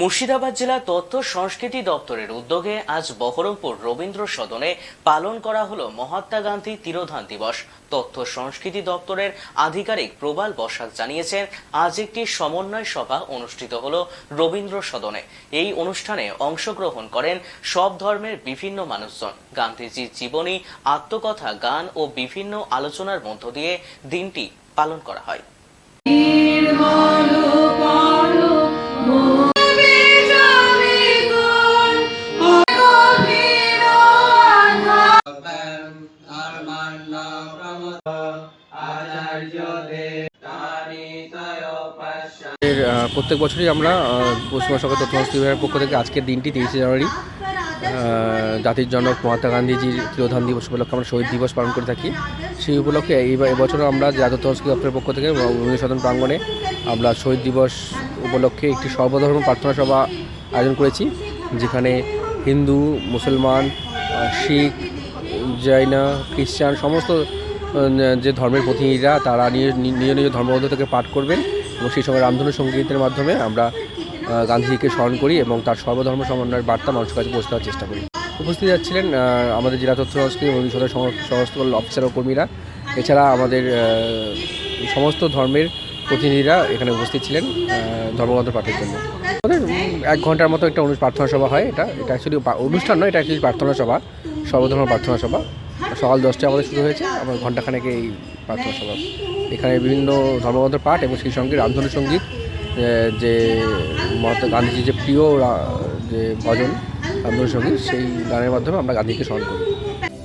মুর্শিদাবাদ জেলা তথ্য সংস্কৃতি দপ্তরের উদ্যোগে আজ বহরমপুর রবীন্দ্র সদনে পালন করা হলো মহাত্মা গান্ধী তিরোধান দিবস। তথ্য সংস্কৃতি দপ্তরের আধিকারিক প্রবাল বসাক জানিয়েছেন, আজ একটি সমন্বয় সভা অনুষ্ঠিত হলো রবীন্দ্র সদনে। এই অনুষ্ঠানে অংশগ্রহণ করেন সব ধর্মের বিভিন্ন মানুষজন। গান্ধীজির জীবনী, আত্মকথা, গান ও বিভিন্ন আলোচনার মধ্য দিয়ে দিনটি পালন করা হয়। প্রত্যেক বছরই আমরা পশ্চিমবঙ্গ সরকার তথ্য বিভাগের পক্ষ থেকে আজকের দিনটি, তেইশে জানুয়ারি জাতির জনক মহাত্মা গান্ধীজির তিরোধান দিবস উপলক্ষে আমরা শহীদ দিবস পালন করে থাকি। সেই উপলক্ষে এই এবছরও আমরা জাতীয় সংস্কৃতি দপ্তরের পক্ষ থেকে রবীন্দ্র সদন প্রাঙ্গণে আমরা শহীদ দিবস উপলক্ষে একটি সর্বধর্ম প্রার্থনা সভা আয়োজন করেছি, যেখানে হিন্দু, মুসলমান শিখ জৈন খ্রিস্টান, সমস্ত যে ধর্মের প্রতিনিধিরা তারা নিজ নিজ নিজ ধর্মগ্রন্থ থেকে পাঠ করবেন এবং সেই সময় রামধনু সঙ্গীতের মাধ্যমে আমরা গান্ধীজিকে স্মরণ করি এবং তার সর্বধর্ম সমন্বয়ের বার্তা মানুষের কাছে পৌঁছে দেওয়ার চেষ্টা করি। উপস্থিত যাচ্ছিলেন আমাদের জেলা তথ্য সংস্কৃতি এবং সদর সম- সমস্ত অফিসার ও কর্মীরা। এছাড়া আমাদের সমস্ত ধর্মের প্রতিনিধিরা এখানে উপস্থিত ছিলেন ধর্মগ্রন্থ পাঠের জন্য। এক ঘণ্টার মতো একটা প্রার্থনা সভা হয় এটা। এটা অ্যাকচুয়ালি অনুষ্ঠান নয়, এটা অ্যাকচুয়ালি প্রার্থনা সভা, সর্বধর্ম প্রার্থনা সভা। সকাল দশটায় আমাদের শুরু হয়েছে। আমার ঘন্টাখানেক এই প্রার্থনা সভা। এখানে বিভিন্ন ধর্মগ্রন্থ পাঠ এবং সেই সঙ্গে রামধনু সংগীত যে মহাত্মা গান্ধীজির যে প্রিয় যে ভজন, রামধনু সংগীত, সেই গানের মাধ্যমে আমরা গান্ধীকে স্মরণ করি।